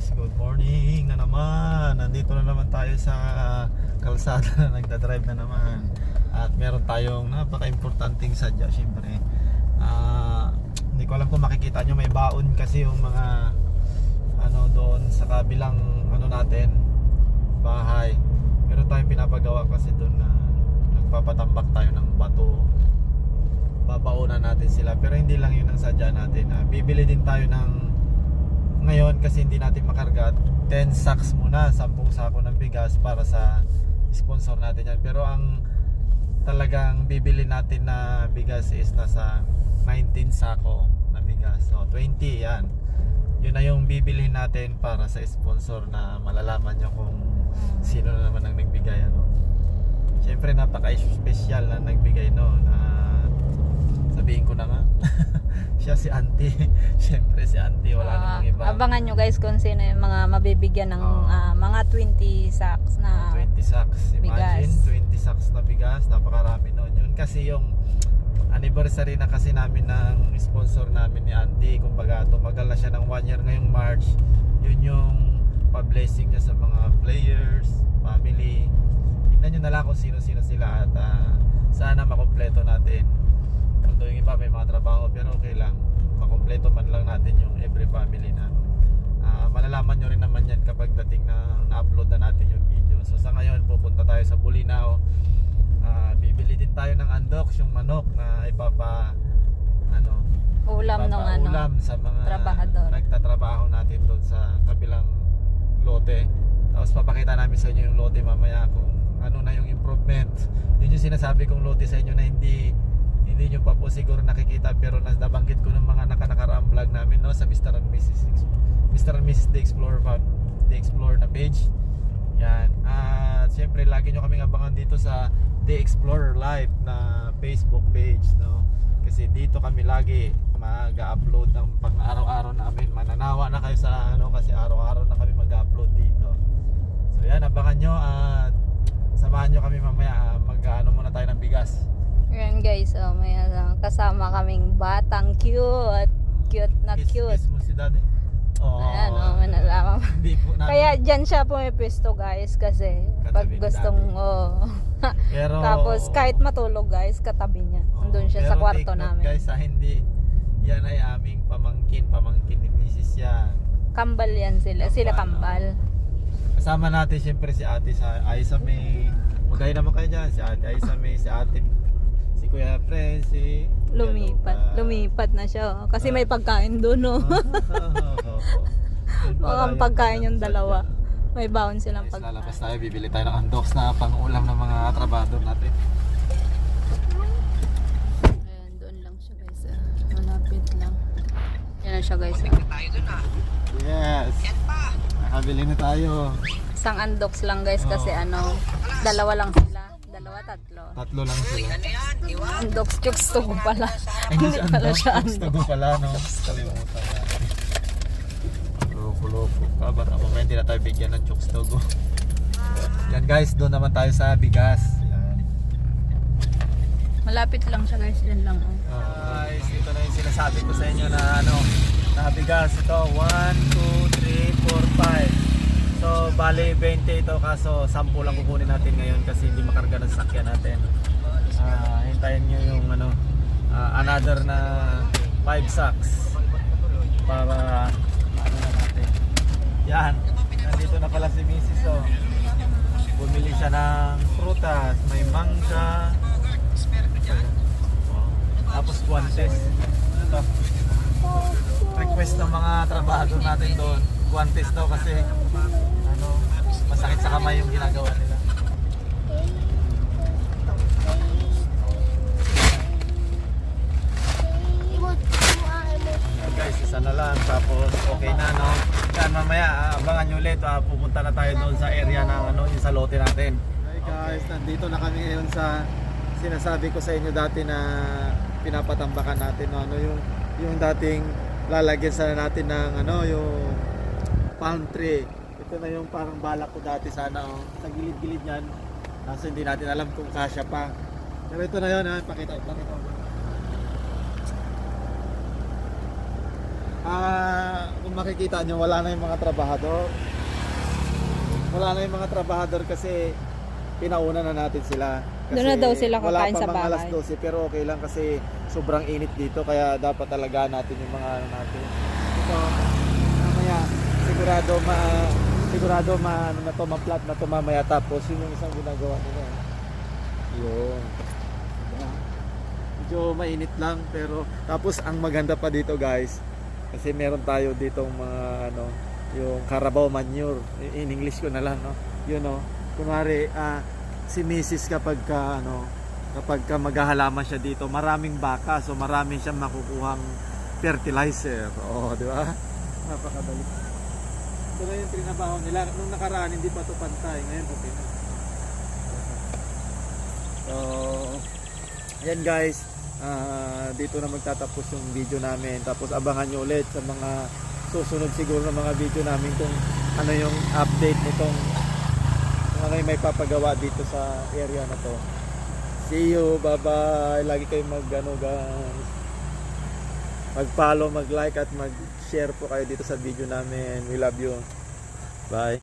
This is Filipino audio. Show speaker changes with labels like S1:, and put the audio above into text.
S1: guys, good morning na naman. Nandito na naman tayo sa kalsada na nagdadrive na naman. At meron tayong napaka-importanting sadya syempre. Ah, Hindi ko alam kung makikita nyo may baon kasi yung mga Ano doon sa kabilang ano natin Bahay. Meron tayong pinapagawa kasi doon na Nagpapatambak tayo ng bato. Babaunan natin sila. Pero hindi lang yun ang sadya natin Ah, Bibili din tayo ng ngayon kasi hindi natin makarga. 10 sacks muna 10 sako ng bigas para sa sponsor natin yan. Pero ang talagang bibili natin na bigas is nasa 19 sako na bigas. So 20 yan. Yun na yung bibili natin para sa sponsor na malalaman nyo kung sino na naman ang nagbigay ano. Syempre napaka-special na nagbigay no na sabihin ko na nga siya si auntie syempre si auntie wala
S2: Ah,
S1: namang iba
S2: abangan nyo guys kung sino yung mga mabibigyan ng
S1: Oo.
S2: ah, mga 20 sacks na
S1: 20 sacks. Imagine,
S2: bigas.
S1: 20 sacks na bigas. Napakarami nun. Yun kasi yung anniversary na kasi namin ng sponsor namin ni Auntie. Kumbaga, tumagal na siya ng one year ngayong March. Yun yung pa-blessing niya sa mga players, family. Tignan nyo na lang kung sino-sino sila at ah, sana makompleto natin. Although yung iba may mga trabaho pero okay lang. Makompleto man lang natin yung every family na ano. Ah, malalaman nyo rin naman yan kapag dating na na-upload na natin yung video. So sa ngayon pupunta tayo sa Bulinaw. Ah, bibili din tayo ng andox, yung manok na ipapa ano,
S2: ulam ng ano.
S1: ulam sa mga
S2: trabahador.
S1: nagtatrabaho natin doon sa kabilang lote. Tapos papakita namin sa inyo yung lote mamaya kung ano na yung improvement. Yun yung sinasabi kong lote sa inyo na hindi hindi nyo pa po siguro nakikita pero nas nabanggit ko ng mga nakanakaraang vlog namin no sa Mr. and Mrs. Mr. and Mrs. The Explorer pa- The Explorer na page. Yan. At syempre lagi nyo kaming abangan dito sa The Explorer Live na Facebook page no. Kasi dito kami lagi mag-upload ng pang araw-araw namin. Mananawa na kayo sa ano kasi araw-araw na kami mag-upload dito. So yan, abangan nyo at samahan nyo kami mamaya. Mag-ano muna tayo ng bigas.
S2: Yan guys, oh, may ano, kasama kaming batang cute. Cute na
S1: Kiss-
S2: cute.
S1: Kiss mo si daddy. Oh,
S2: Ayan, oh, manalaman.
S1: Hindi po namin.
S2: Kaya dyan siya pumipisto guys kasi pag
S1: Katabi ni
S2: gustong oh.
S1: pero,
S2: Tapos kahit matulog guys, katabi niya.
S1: Oo,
S2: Nandun siya sa kwarto namin.
S1: guys, ha, hindi yan ay aming pamangkin, pamangkin ni Mrs. yan.
S2: Kambal yan sila. Sila
S1: Kambal,
S2: kambal.
S1: Kasama natin siyempre si Ate sa Aisa May. Magay naman kayo dyan, si Ate Aisa May, si Ate si Kuya Fred, si Kuya
S2: Lumipat. Lumipat na siya. oh. Kasi
S1: Ah.
S2: may pagkain doon, no?
S1: Yun pala
S2: Mukhang
S1: yung
S2: pagkain yung dalawa. May baon silang
S1: Guys, lalabas
S2: pagkain.
S1: tayo, bibili tayo ng andox na pang-ulam ng mga trabador natin.
S2: Ayan, doon lang siya guys. ah. Malapit lang. Yan na siya guys. ah.
S1: Yes! Nakabili na tayo.
S2: Isang undox lang guys kasi
S1: Oo.
S2: ano, dalawa lang. Dalawa, tatlo.
S1: Tatlo lang sila.
S2: Undox chokes to ko pala.
S1: Ay, hindi
S2: pala siya undox.
S1: ko pala, no? Kalimutan natin. Loko-loko ka. Baka mamaya hindi na tayo bigyan ng chokes togo. Yan guys, doon naman tayo sa bigas. Yan.
S2: Malapit lang siya guys. Yan lang. Oh.
S1: Guys, ito na yung sinasabi ko sa inyo na ano, na bigas. Ito, 1, 2, 3, 4, 5. So, bali 20 ito kaso 10 lang kukunin natin ngayon kasi hindi makarga ng sakyan natin. Ah, hintayin nyo yung ano, ah, another na 5 sacks para ano na natin. Yan, nandito na pala si Mrs. Oh. Bumili siya ng prutas, may mangga, tapos guantes. Ito. Request ng mga trabahador natin doon. Guantes daw kasi ano, masakit sa kamay yung ginagawa nila. Ayan, guys, isa na lang. Tapos okay na no. Yan mamaya ah, abangan nyo ulit. Ah, pupunta na tayo doon sa area ng ano, yung sa lote natin. Hi guys, nandito na kami ngayon sa sinasabi ko sa inyo dati na pinapatambakan natin no, ano yung yung dating lalagyan sana natin ng ano yung palm tree. Ito na yung parang balak ko dati sana oh, sa gilid-gilid niyan. Kaso hindi natin alam kung kasya pa. Pero ito na yun ha, pakita, pakita. Ah, kung makikita nyo, wala na yung mga trabahador. Wala na yung mga trabahador kasi pinauna na natin sila. Kasi
S2: Doon na daw sila kakain
S1: wala pa
S2: sa
S1: mga alas
S2: bahay.
S1: 12 pero okay lang kasi sobrang init dito kaya dapat talaga natin yung mga ano natin. Ito, sigurado ma sigurado ma ano na to, ma-flat na to mamaya tapos yun yung isang ginagawa nila. Yun. Diba? Medyo mainit lang pero tapos ang maganda pa dito guys kasi meron tayo ditong mga ano yung Carabao manure in English ko na lang no yun no kunwari ah, si Mrs. kapag ka ano kapag ka maghahalaman siya dito maraming baka so marami siyang makukuhang fertilizer oh di ba napakadali ito na yung trinabaho nila. Nung nakaraan hindi pa to pantay. Ngayon okay na. So yan guys. Ah, dito na magtatapos yung video namin. Tapos abangan nyo ulit sa mga susunod siguro na mga video namin kung ano yung update nitong kung ano yung may papagawa dito sa area na to. See you. Bye bye lagi kayong mag ano guys mag follow mag like at mag share po kayo dito sa video namin. We love you. Bye